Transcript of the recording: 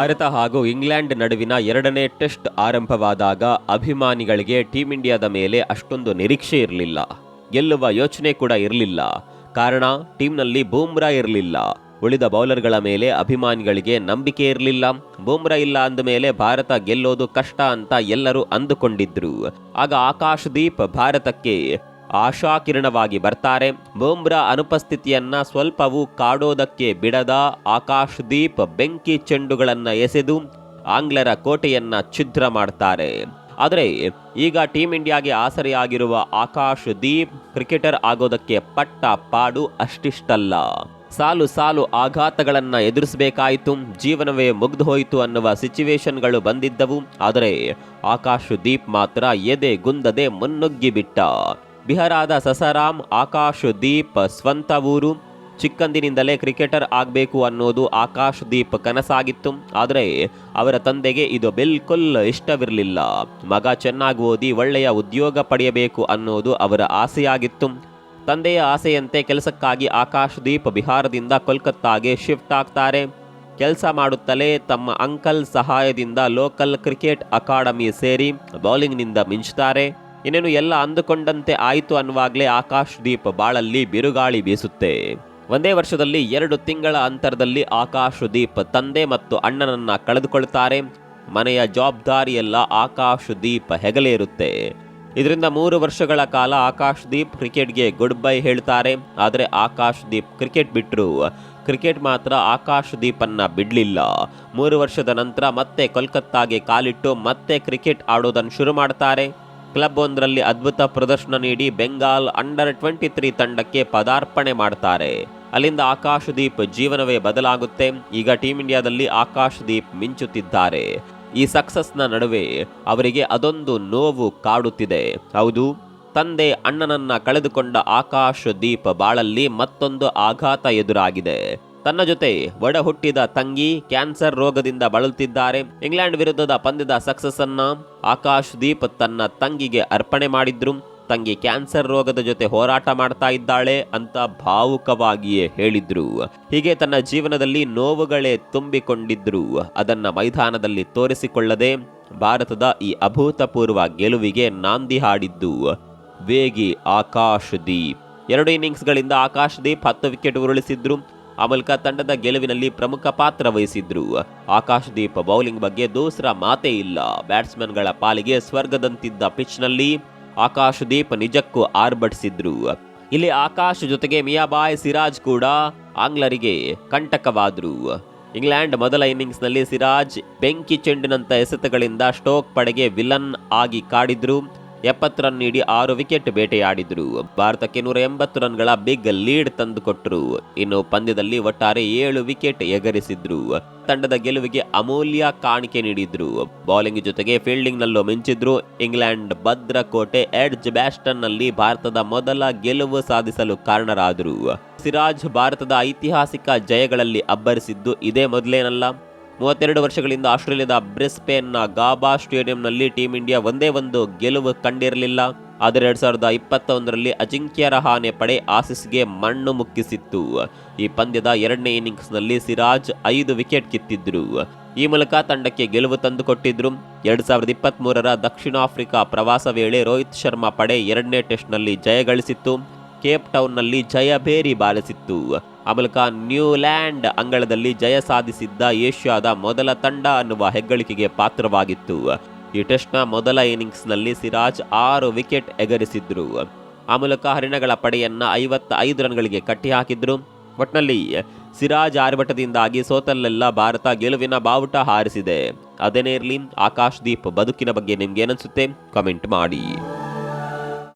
ಭಾರತ ಹಾಗೂ ಇಂಗ್ಲೆಂಡ್ ನಡುವಿನ ಎರಡನೇ ಟೆಸ್ಟ್ ಆರಂಭವಾದಾಗ ಅಭಿಮಾನಿಗಳಿಗೆ ಟೀಂ ಇಂಡಿಯಾದ ಮೇಲೆ ಅಷ್ಟೊಂದು ನಿರೀಕ್ಷೆ ಇರಲಿಲ್ಲ. ಗೆಲ್ಲುವ ಯೋಚನೆ ಕೂಡ ಇರಲಿಲ್ಲ. ಕಾರಣ ಟೀಮ್ನಲ್ಲಿ ಬೂಮ್ರಾ ಇರಲಿಲ್ಲ. ಉಳಿದ ಬೌಲರ್ಗಳ ಮೇಲೆ ಅಭಿಮಾನಿಗಳಿಗೆ ನಂಬಿಕೆ ಇರಲಿಲ್ಲ. ಬೂಮ್ರಾ ಇಲ್ಲ ಅಂದ ಮೇಲೆ ಭಾರತ ಗೆಲ್ಲೋದು ಕಷ್ಟ ಅಂತ ಎಲ್ಲರೂ ಅಂದುಕೊಂಡಿದ್ರು. ಆಗ ಆಕಾಶ್ ದೀಪ್ ಭಾರತಕ್ಕೆ ಆಶಾಕಿರಣವಾಗಿ ಬರ್ತಾರೆ. ಬೂಮ್ರಾ ಅನುಪಸ್ಥಿತಿಯನ್ನ ಸ್ವಲ್ಪವೂ ಕಾಡೋದಕ್ಕೆ ಬಿಡದ ಆಕಾಶ್ ದೀಪ್ ಬೆಂಕಿ ಚೆಂಡುಗಳನ್ನು ಎಸೆದು ಆಂಗ್ಲರ ಕೋಟೆಯನ್ನು ಛಿದ್ರ ಮಾಡ್ತಾರೆ. ಆದರೆ ಈಗ ಟೀಮ್ ಇಂಡಿಯಾಗೆ ಆಸರೆಯಾಗಿರುವ ಆಕಾಶ್ ದೀಪ್ ಕ್ರಿಕೆಟರ್ ಆಗೋದಕ್ಕೆ ಪಟ್ಟ ಪಾಡು ಅಷ್ಟಿಷ್ಟಲ್ಲ. ಸಾಲು ಸಾಲು ಆಘಾತಗಳನ್ನು ಎದುರಿಸಬೇಕಾಯಿತು, ಜೀವನವೇ ಮುಗ್ದು ಹೋಯಿತು ಅನ್ನುವ ಸಿಚುವೇಶನ್ಗಳು ಬಂದಿದ್ದವು, ಆದರೆ ಆಕಾಶ್ ದೀಪ್ ಮಾತ್ರ ಎದೆ ಗುಂದದೆ ಮುನ್ನುಗ್ಗಿ ಬಿಟ್ಟ ಬಿಹಾರದ ಸಸಾರಾಮ್, ಆಕಾಶ್ ದೀಪ್ ಸ್ವಂತ ಊರು. ಚಿಕ್ಕಂದಿನಿಂದಲೇ ಕ್ರಿಕೆಟರ್ ಆಗಬೇಕು ಅನ್ನೋದು ಆಕಾಶ್ ದೀಪ್ ಕನಸಾಗಿತ್ತು. ಆದರೆ ಅವರ ತಂದೆಗೆ ಇದು ಬಿಲ್ಕುಲ್ ಇಷ್ಟವಿರಲಿಲ್ಲ. ಮಗ ಚೆನ್ನಾಗಿ ಓದಿ ಒಳ್ಳೆಯ ಉದ್ಯೋಗ ಪಡೆಯಬೇಕು ಅನ್ನೋದು ಅವರ ಆಸೆಯಾಗಿತ್ತು. ತಂದೆಯ ಆಸೆಯಂತೆ ಕೆಲಸಕ್ಕಾಗಿ ಆಕಾಶ್ ದೀಪ್ ಬಿಹಾರದಿಂದ ಕೋಲ್ಕತ್ತಾಗೆ ಶಿಫ್ಟ್ ಆಗ್ತಾರೆ. ಕೆಲಸ ಮಾಡುತ್ತಲೇ ತಮ್ಮ ಅಂಕಲ್ ಸಹಾಯದಿಂದ ಲೋಕಲ್ ಕ್ರಿಕೆಟ್ ಅಕಾಡೆಮಿ ಸೇರಿ ಬೌಲಿಂಗ್ನಿಂದ ಮಿಂಚ್ತಾರೆ. ಇನ್ನೇನು ಎಲ್ಲ ಅಂದುಕೊಂಡಂತೆ ಆಯಿತು ಅನ್ನುವಾಗಲೇ ಆಕಾಶ್ ದೀಪ್ ಬಾಳಲ್ಲಿ ಬಿರುಗಾಳಿ ಬೀಸುತ್ತೆ. ಒಂದೇ ವರ್ಷದಲ್ಲಿ ಎರಡು ತಿಂಗಳ ಅಂತರದಲ್ಲಿ ಆಕಾಶ್ ದೀಪ್ ತಂದೆ ಮತ್ತು ಅಣ್ಣನನ್ನ ಕಳೆದುಕೊಳ್ತಾರೆ. ಮನೆಯ ಜವಾಬ್ದಾರಿಯೆಲ್ಲ ಆಕಾಶ್ ದೀಪ್ ಹೆಗಲೇರುತ್ತೆ. ಇದರಿಂದ ಮೂರು ವರ್ಷಗಳ ಕಾಲ ಆಕಾಶ್ ದೀಪ್ ಕ್ರಿಕೆಟ್ಗೆ ಗುಡ್ ಬೈ ಹೇಳ್ತಾರೆ. ಆದರೆ ಆಕಾಶ್ ದೀಪ್ ಕ್ರಿಕೆಟ್ ಬಿಟ್ಟರು ಕ್ರಿಕೆಟ್ ಮಾತ್ರ ಆಕಾಶ್ ದೀಪನ್ನು ಬಿಡಲಿಲ್ಲ. ಮೂರು ವರ್ಷದ ನಂತರ ಮತ್ತೆ ಕೋಲ್ಕತ್ತಾಗೆ ಕಾಲಿಟ್ಟು ಮತ್ತೆ ಕ್ರಿಕೆಟ್ ಆಡೋದನ್ನು ಶುರು ಮಾಡ್ತಾರೆ. ಕ್ಲಬ್ ಒಂದರಲ್ಲಿ ಅದ್ಭುತ ಪ್ರದರ್ಶನ ನೀಡಿ ಬೆಂಗಾಲ್ ಅಂಡರ್ ಟ್ವೆಂಟಿ ತ್ರೀ ತಂಡಕ್ಕೆ ಪದಾರ್ಪಣೆ ಮಾಡ್ತಾರೆ. ಅಲ್ಲಿಂದ ಆಕಾಶ್ ದೀಪ್ ಜೀವನವೇ ಬದಲಾಗುತ್ತೆ. ಈಗ ಟೀಂ ಇಂಡಿಯಾದಲ್ಲಿ ಆಕಾಶ್ ದೀಪ್ ಮಿಂಚುತ್ತಿದ್ದಾರೆ. ಈ ಸಕ್ಸಸ್ನ ನಡುವೆ ಅವರಿಗೆ ಅದೊಂದು ನೋವು ಕಾಡುತ್ತಿದೆ. ಹೌದು, ತಂದೆ ಅಣ್ಣನನ್ನ ಕಳೆದುಕೊಂಡ ಆಕಾಶ್ ದೀಪ್ ಬಾಳಲ್ಲಿ ಮತ್ತೊಂದು ಆಘಾತ ಎದುರಾಗಿದೆ. ತನ್ನ ಜೊತೆ ಒಡ ಹುಟ್ಟಿದ ತಂಗಿ ಕ್ಯಾನ್ಸರ್ ರೋಗದಿಂದ ಬಳಲುತ್ತಿದ್ದಾರೆ. ಇಂಗ್ಲೆಂಡ್ ವಿರುದ್ಧದ ಪಂದ್ಯದ ಸಕ್ಸಸ್ ಅನ್ನ ಆಕಾಶ್ ದೀಪ್ ತನ್ನ ತಂಗಿಗೆ ಅರ್ಪಣೆ ಮಾಡಿದ್ರು. ತಂಗಿ ಕ್ಯಾನ್ಸರ್ ರೋಗದ ಜೊತೆ ಹೋರಾಟ ಮಾಡ್ತಾ ಇದ್ದಾಳೆ ಅಂತ ಭಾವುಕವಾಗಿಯೇ ಹೇಳಿದ್ರು. ಹೀಗೆ ತನ್ನ ಜೀವನದಲ್ಲಿ ನೋವುಗಳೇ ತುಂಬಿಕೊಂಡಿದ್ರು. ಅದನ್ನ ಮೈದಾನದಲ್ಲಿ ತೋರಿಸಿಕೊಳ್ಳದೆ ಭಾರತದ ಈ ಅಭೂತಪೂರ್ವ ಗೆಲುವಿಗೆ ನಾಂದಿ ಹಾಡಿದ್ದು ವೇಗಿ ಆಕಾಶ್ ದೀಪ್. ಎರಡು ಇನ್ನಿಂಗ್ಸ್ಗಳಿಂದ ಆಕಾಶ್ ದೀಪ್ ಹತ್ತು ವಿಕೆಟ್ ಉರುಳಿಸಿದ್ರು. ಆ ಮೂಲಕ ತಂಡದ ಗೆಲುವಿನಲ್ಲಿ ಪ್ರಮುಖ ಪಾತ್ರ ವಹಿಸಿದ್ರು. ಆಕಾಶದೀಪ್ ಬೌಲಿಂಗ್ ಬಗ್ಗೆ ದೂಸರ ಮಾತೇ ಇಲ್ಲ. ಬ್ಯಾಟ್ಸ್ಮನ್ಗಳ ಪಾಲಿಗೆ ಸ್ವರ್ಗದಂತಿದ್ದ ಪಿಚ್ನಲ್ಲಿ ಆಕಾಶ್ ದೀಪ್ ನಿಜಕ್ಕೂ ಆರ್ಭಟಿಸಿದ್ರು. ಇಲ್ಲಿ ಆಕಾಶ್ ಜೊತೆಗೆ ಮಿಯಾಬಾಯ್ ಸಿರಾಜ್ ಕೂಡ ಆಂಗ್ಲರಿಗೆ ಕಂಟಕವಾದ್ರು. ಇಂಗ್ಲೆಂಡ್ ಮೊದಲ ಇನ್ನಿಂಗ್ಸ್ನಲ್ಲಿ ಸಿರಾಜ್ ಬೆಂಕಿ ಚೆಂಡಿನಂತ ಎಸೆತಗಳಿಂದ ಸ್ಟೋಕ್ ಪಡೆಗೆ ವಿಲನ್ ಆಗಿ ಕಾಡಿದ್ರು. ಎಪ್ಪತ್ತು ರನ್ ನೀಡಿ ಆರು ವಿಕೆಟ್ ಬೇಟೆಯಾಡಿದರು. ಭಾರತಕ್ಕೆ ನೂರ ಎಂಬತ್ತು ರನ್ಗಳ ಬಿಗ್ ಲೀಡ್ ತಂದುಕೊಟ್ಟರು ಇನ್ನು ಪಂದ್ಯದಲ್ಲಿ ಒಟ್ಟಾರೆ ಏಳು ವಿಕೆಟ್ ಎಗರಿಸಿದ್ರು. ತಂಡದ ಗೆಲುವಿಗೆ ಅಮೂಲ್ಯ ಕಾಣಿಕೆ ನೀಡಿದ್ರು. ಬೌಲಿಂಗ್ ಜೊತೆಗೆ ಫೀಲ್ಡಿಂಗ್ ನಲ್ಲೂ ಮಿಂಚಿದ್ರು. ಇಂಗ್ಲೆಂಡ್ ಭದ್ರಕೋಟೆ ಎಡ್ಜ್ ಬ್ಯಾಸ್ಟನ್ನಲ್ಲಿ ಭಾರತದ ಮೊದಲ ಗೆಲುವು ಸಾಧಿಸಲು ಕಾರಣರಾದರು. ಸಿರಾಜ್ ಭಾರತದ ಐತಿಹಾಸಿಕ ಜಯಗಳಲ್ಲಿ ಅಬ್ಬರಿಸಿದ್ದು ಇದೇ ಮೊದಲೇನಲ್ಲ? ಮೂವತ್ತೆರಡು ವರ್ಷಗಳಿಂದ ಆಸ್ಟ್ರೇಲಿಯಾದ ಬ್ರಿಸ್ಪೇನ್ನ ಗಾಬಾ ಸ್ಟೇಡಿಯಂನಲ್ಲಿ ಟೀಂ ಇಂಡಿಯಾ ಒಂದೇ ಒಂದು ಗೆಲುವು ಕಂಡಿರಲಿಲ್ಲ. ಆದರೆ ಎರಡ್ ಸಾವಿರದ ಇಪ್ಪತ್ತೊಂದರಲ್ಲಿ ಅಜಿಂಕ್ಯ ರಹಾನೆ ಪಡೆ ಆಸಿಸ್ಗೆ ಮಣ್ಣು ಮುಕ್ಕಿಸಿತ್ತು. ಈ ಪಂದ್ಯದ ಎರಡನೇ ಇನ್ನಿಂಗ್ಸ್ನಲ್ಲಿ ಸಿರಾಜ್ ಐದು ವಿಕೆಟ್ ಕಿತ್ತಿದ್ರು. ಈ ಮೂಲಕ ತಂಡಕ್ಕೆ ಗೆಲುವು ತಂದುಕೊಟ್ಟಿದ್ರು. ಎರಡ್ ಸಾವಿರದ ಇಪ್ಪತ್ತ್ ಮೂರರ ದಕ್ಷಿಣ ಆಫ್ರಿಕಾ ಪ್ರವಾಸ ವೇಳೆ ರೋಹಿತ್ ಶರ್ಮಾ ಪಡೆ ಎರಡನೇ ಟೆಸ್ಟ್ನಲ್ಲಿ ಜಯ ಗಳಿಸಿತ್ತು. ಕೇಪ್ ಟೌನ್ನಲ್ಲಿ ಜಯ ಬೇರಿ ಬಾರಿಸಿತ್ತು. ಆ ಮೂಲಕ ನ್ಯೂಲ್ಯಾಂಡ್ ಅಂಗಳದಲ್ಲಿ ಜಯ ಸಾಧಿಸಿದ್ದ ಏಷ್ಯಾದ ಮೊದಲ ತಂಡ ಅನ್ನುವ ಹೆಗ್ಗಳಿಕೆಗೆ ಪಾತ್ರವಾಗಿತ್ತು. ಈ ಟೆಸ್ಟ್ನ ಮೊದಲ ಇನ್ನಿಂಗ್ಸ್ನಲ್ಲಿ ಸಿರಾಜ್ ಆರು ವಿಕೆಟ್ ಎಗರಿಸಿದ್ರು. ಆ ಮೂಲಕ ಹರಿಣಗಳ ಪಡೆಯನ್ನು ಐವತ್ತ ಐದು ರನ್ಗಳಿಗೆ ಕಟ್ಟಿಹಾಕಿದ್ರು. ಒಟ್ನಲ್ಲಿ ಸಿರಾಜ್ ಆರ್ಭಟದಿಂದಾಗಿ ಸೋತಲ್ಲೆಲ್ಲ ಭಾರತ ಗೆಲುವಿನ ಬಾವುಟ ಹಾರಿಸಿದೆ. ಅದೇನೇ ಇರಲಿ ಆಕಾಶ್ ದೀಪ್ ಬದುಕಿನ ಬಗ್ಗೆ ನಿಮ್ಗೆ ಏನನ್ಸುತ್ತೆ? ಕಮೆಂಟ್ ಮಾಡಿ.